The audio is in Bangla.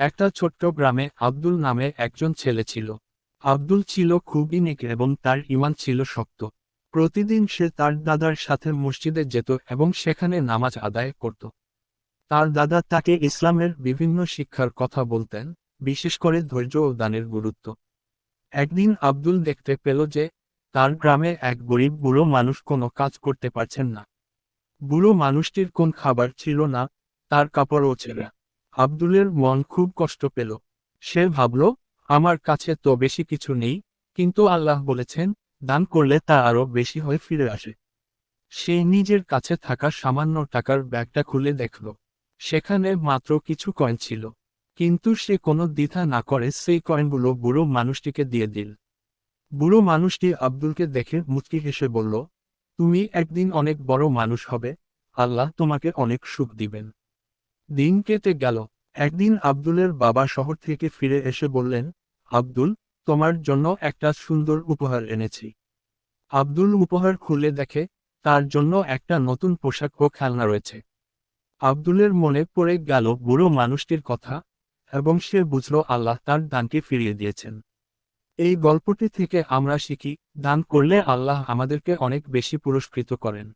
একটা ছোট্ট গ্রামে আব্দুল নামে একজন ছেলে ছিল। আব্দুল ছিল খুবই নেক এবং তার ইমান ছিল শক্ত। প্রতিদিন সে তার দাদার সাথে মসজিদে যেত এবং সেখানে নামাজ আদায় করত। তার দাদা তাকে ইসলামের বিভিন্ন শিক্ষার কথা বলতেন, বিশেষ করে ধৈর্য ও দানের গুরুত্ব। একদিন আব্দুল দেখতে পেল যে, তার গ্রামে এক গরিব বুড়ো মানুষ কোনো কাজ করতে পারছেন না। বুড়ো মানুষটির কোন খাবার ছিল না, তার কাপড়ও ছেঁড়া আব্দুলের মন খুব কষ্ট পেল। সে ভাবল, আমার কাছে তো বেশি কিছু নেই, কিন্তু আল্লাহ বলেছেন, দান করলে তা আরও বেশি হয়ে ফিরে আসে। সে নিজের কাছে থাকা সামান্য টাকার ব্যাগটা খুলে দেখল। সেখানে মাত্র কিছু কয়েন ছিল। কিন্তু সে কোনো দ্বিধা না করে সেই কয়েনগুলো বুড়ো মানুষটিকে দিয়ে দিল। বুড়ো মানুষটি আব্দুলকে দেখে মুচকি হেসে বলল, তুমি একদিন অনেক বড় মানুষ হবে। আল্লাহ তোমাকে অনেক সুখ দিবেন। দিন কেটে গেল। একদিন আব্দুলের বাবা শহর থেকে ফিরে এসে বললেন, আব্দুল, তোমার জন্য একটা সুন্দর উপহার এনেছি। আব্দুল উপহার খুলে দেখে, তার জন্য একটা নতুন পোশাক ও খেলনা রয়েছে। আব্দুলের মনে পড়ে গেল বুড়ো মানুষটির কথা, এবং সে বুঝল আল্লাহ তার দানকে ফিরিয়ে দিয়েছেন। এই গল্পটি থেকে আমরা শিখি, দান করলে আল্লাহ আমাদেরকে অনেক বেশি পুরস্কৃত করেন।